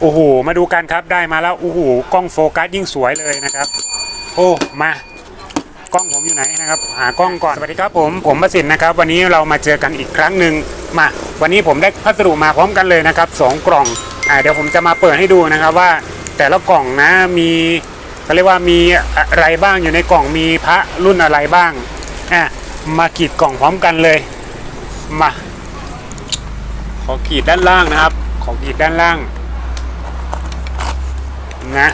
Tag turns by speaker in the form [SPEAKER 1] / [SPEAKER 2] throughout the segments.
[SPEAKER 1] โอ้โหมาดูกันครับได้มาแล้วโอ้โหกล้องโฟกัสยิ่งสวยเลยนะครับ โอ้มากล้องผมอยู่ไหนนะครับหากล้องก่อนสวัสดีครับผมผมประสิทธิ์นะครับ วันนี้เรามาเจอกันอีกครั้งหนึ่งมา วันนี้ผมได้พัสดุมาพร้อมกันเลยนะครับสองกล่องอ่าเดี๋ยวผมจะมาเปิดให้ดูนะครับว่าแต่ละกล่องนะมีเขาเรียกว่ามีอะไรบ้างอยู่ในกล่องมีพระรุ่นอะไรบ้างอะมาขีดกล่องพร้อมกันเลยมาขอขีดด้านล่างนะครับ ขอขีดด้านล่าง นะ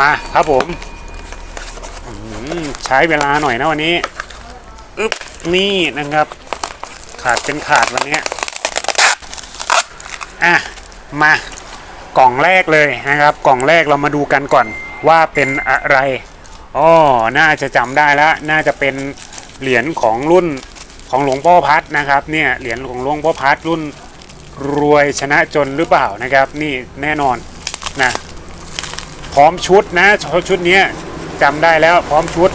[SPEAKER 1] มาครับผมใช้เวลาหน่อยนะวันนี้อึ๊บนี่นะครับ ขาดเป็นขาดวันนี้อะมากล่องแรกเลยนะครับ กล่องแรกเรามาดูกันก่อนว่าเป็นอะไรอ๋อน่าจะจำได้แล้วน่าจะเป็นเหรียญของรุ่นของหลวงพ่อพัดนะครับเนี่ยเหรียญของหลวงพ่อพัดรุ่นรวยชนะจนหรือเปล่านะครับ นี่แน่นอน นะพร้อมชุดนะชุดนี้จำได้แล้วพร้อมชุด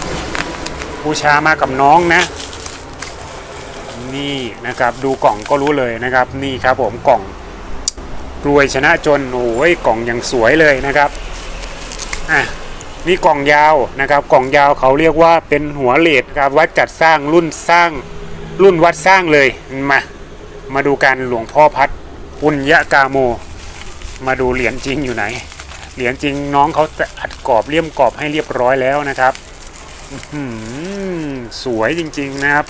[SPEAKER 1] บูชามากับน้องนะ นี่นะครับดูกล่องก็รู้เลยนะครับ นี่ครับผมกล่องรวยชนะจนโอ้ยกล่องอย่างสวยเลยนะครับอะนี่กล่องยาวนะครับ กล่องยาวเขาเรียกว่าเป็นหัวเลดครับวัดจัดสร้างรุ่นสร้างรุ่นวัดสร้างเลยมามาดูกันหลวงพ่อพัดปุญญกาโม มาดูเหรียญจริงอยู่ไหน เหรียญจริงน้องเขาอัดกรอบเลี่ยมกรอบให้เรียบร้อยแล้วนะครับสวยจริงๆนะครับ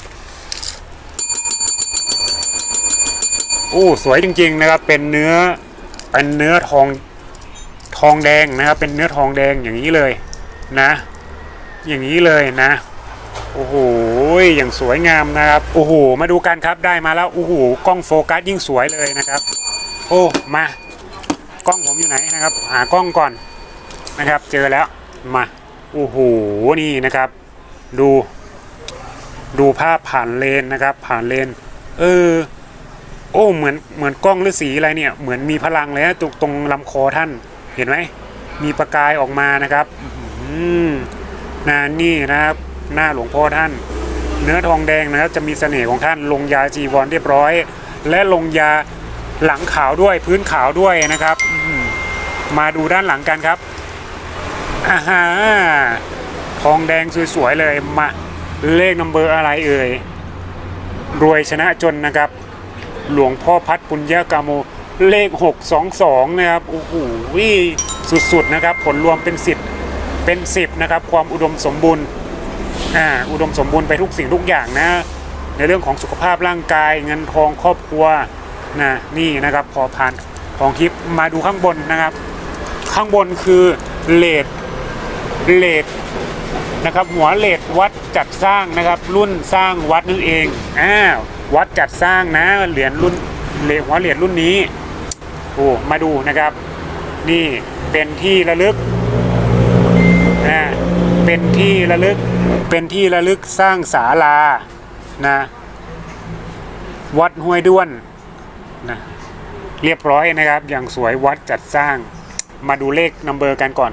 [SPEAKER 1] โอ้สวยจริงๆนะครับ เป็นเนื้อเป็นเนื้อทองทองแดงนะครับ เป็นเนื้อทองแดงอย่างนี้เลยนะ อย่างนี้เลยนะโอ้โหอย่างสวยงามนะครับโอ้โหมาดูกันครับได้มาแล้วโอ้โหกล้องโฟกัสยิ่งสวยเลยนะครับ โอ้มา กล้องผมอยู่ไหนนะครับ หากล้องก่อนนะครับ เจอแล้วมาโอ้โหนี่นะครับ ดู ดูภาพผ่านเลนนะครับ ผ่านเลน เออ โอ้เหมือนเหมือนกล้องฤาษีอะไรเนี่ย เหมือนมีพลังเลยนะตรงตรงลำคอท่านเห็นไหมมีประกายออกมานะครับอืมนานี่นะครับ หน้าหลวงพ่อท่าน เนื้อทองแดงนะครับ จะมีเสน่ห์ของท่านลงยาจีวรเรียบร้อย และลงยาหลังขาวด้วยพื้นขาวด้วยนะครับ มาดูด้านหลังกันครับอ่าฮะทองแดงสวยๆเลยมาเลขนัมเบอร์อะไรเอ่ย รวยชนะจนนะครับ หลวงพ่อพัดปุญญากาโมเลข 622 นะครับ โอ้โหสุดๆนะครับ ผลรวมเป็นสิบเป็น 10 นะครับ ความอุดมสมบูรณ์อ่าอุดมสมบูรณ์ไปทุกสิ่งทุกอย่างนะ ในเรื่องของสุขภาพร่างกายเงินทองครอบครัวนะนี่นะครับ พอผ่านของคลิปมาดูข้างบนนะครับ ข้างบนคือเลดเลดนะครับหัวเลดวัดจัดสร้างนะครับรุ่นสร้างวัดนั่นเองอ้าววัดจัดสร้างนะเหรียญรุ่นเหรียญหัวเหรียญรุ่นนี้โอ้มาดูนะครับ นี่เป็นที่ระลึกนะเป็นที่ระลึกเป็นที่ระลึกสร้างศาลานะวัดห้วยด้วนนะเรียบร้อยนะครับอย่างสวยวัดจัดสร้าง มาดูเลขนัมเบอร์กันก่อน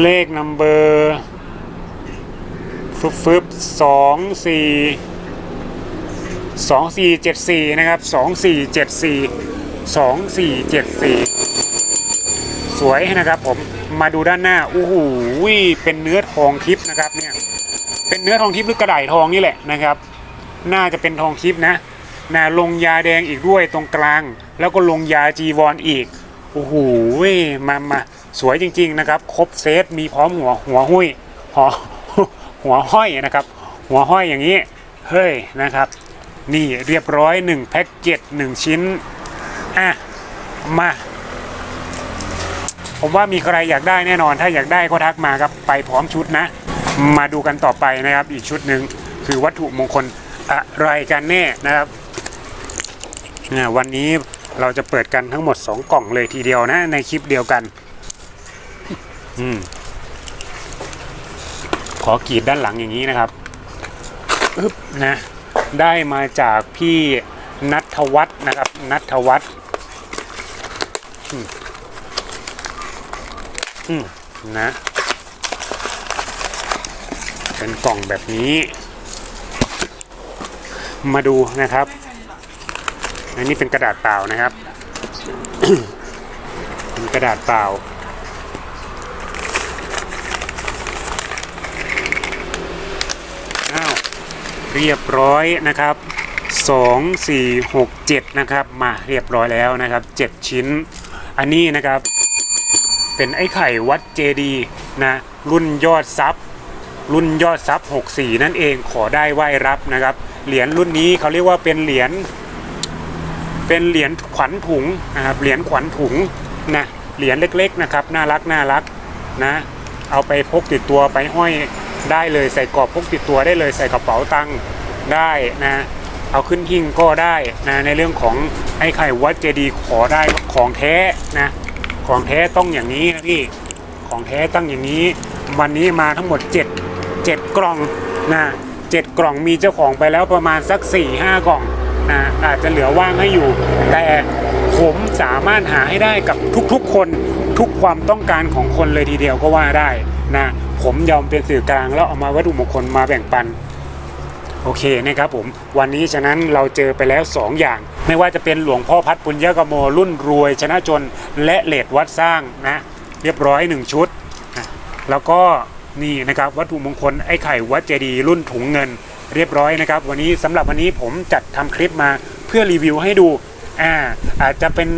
[SPEAKER 1] เลขนัมเบอร์ฟึบฟึบสองสี่สองสี่เจ็ดสี่นะครับสองสี่เจ็ดสี่สองสี่เจ็ดสี่สวยนะครับผมมาดูด้านหน้าโอ้โหเป็นเนื้อทองทิพย์นะครับเนี่ยเป็นเนื้อทองทิพย์หรือกระไดทองนี่แหละนะครับ น่าจะเป็นทองทิพย์นะนะลงยาแดงอีกด้วยตรงกลาง แล้วก็ลงยาจีวรออีก โอ้โหมามาสวยจริง ๆ นะครับ ครบเซตมีพร้อมหัวหัวหุ้ยหัวหัวห้อยนะครับ หัวห้อยอย่างนี้ เฮ้ยนะครับ นี่เรียบร้อย1แพ็กเกจ1ชิ้นอะมาผมว่ามีใครอยากได้แน่นอน ถ้าอยากได้ก็ทักมาครับไปพร้อมชุดนะ มาดูกันต่อไปนะครับ อีกชุดหนึ่งคือวัตถุมงคลอะไรกันแน่นะครับเนี่ยวันนี้ เราจะเปิดกันทั้งหมด 2 กล่องเลยทีเดียวนะ ในคลิปเดียวกัน อืม ขอกรีดด้านหลังอย่างนี้นะครับอึบนะ ได้มาจากพี่นัทวัฒน์นะครับ นัทวัฒน์อืมนะ เป็นกล่องแบบนี้ มาดูนะครับ อันนี้เป็นกระดาษเปล่านะครับ เป็นกระดาษเปล่า อ้าว เรียบร้อยนะครับ 2 4 6 7 นะครับ มาเรียบร้อยแล้วนะครับ 7 ชิ้น อันนี้นะครับ เป็นไอ้ไข่วัดเจดีนะ รุ่นยอดซับรุ่นยอดซับ64 นั่นเองขอได้ไหว้รับนะครับ เหรียญรุ่นนี้เขาเรียกว่าเป็นเหรียญ เป็นเหรียญขวัญถุงนะครับเหรียญขวัญถุงนะเหรียญเล็กๆนะครับน่ารักน่ารักนะเอาไปพกติดตัวไปห้อยได้เลยใส่กรอบพกติดตัวได้เลยใส่กระเป๋าตังค์ได้นะเอาขึ้นหิ้งก็ได้นะในเรื่องของไอ้ไข่วัดเจดีย์ขอได้ของแท้นะของแท้ต้องอย่างนี้นะพี่ของแท้ต้องอย่างนี้ วันนี้มาทั้งหมด 7 7 กล่องนะ7กล่องมีเจ้าของไปแล้วประมาณสัก 4 5 กล่อง นะอาจจะเหลือว่างให้อยู่ แต่ผมสามารถหาให้ได้กับทุกๆคนทุกความต้องการของคนเลยทีเดียวก็ว่าได้นะผมยอมเป็นสื่อกลางแล้วเอามาวัตถุมงคลมาแบ่งปันโอเคนะครับผมวันนี้ฉะนั้นเราเจอไปแล้ว 2 อย่าง ไม่ว่าจะเป็นหลวงพ่อพัดปุญญกโมรุ่นรวย ชนะจนและเลดวัดสร้างนะเรียบร้อย 1 ชุดนะแล้วก็นี่นะครับวัตถุมงคลไอ้ไข่วัดเจดีย์รุ่นถุงเงิน เรียบร้อยนะครับ วันนี้สำหรับวันนี้ผมจัดทำคลิปมาเพื่อรีวิวให้ดูอ่าอาจจะเป็น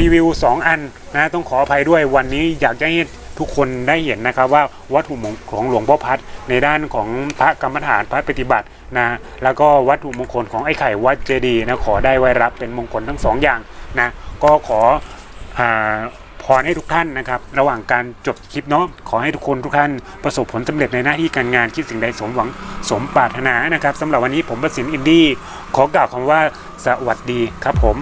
[SPEAKER 1] รีวิว 2 อันนะต้องขออภัยด้วยวันนี้อยากจะให้ทุกคนได้เห็นนะครับว่าวัตถุมงคลของหลวงพ่อพัดในด้านของพระกรรมฐานพระปฏิบัตินะแล้วก็วัตถุมงคลของไอ้ไข่วัดเจดีย์นะขอได้ไว้รับเป็นมงคลทั้งสองอย่างนะก็ขออ่า รให้ทุกท่านนะครับ ระหว่างการจบคลิปเนาะขอให้ทุกคนทุกท่านประสบผลสำเร็จในหน้าที่การงานคิดสิ่งใดสมหวังสมปรารถนานะครับสำหรับวันนี้ผมประสินอินดี้ขอกล่าวคำว่าสวัสดีครับผม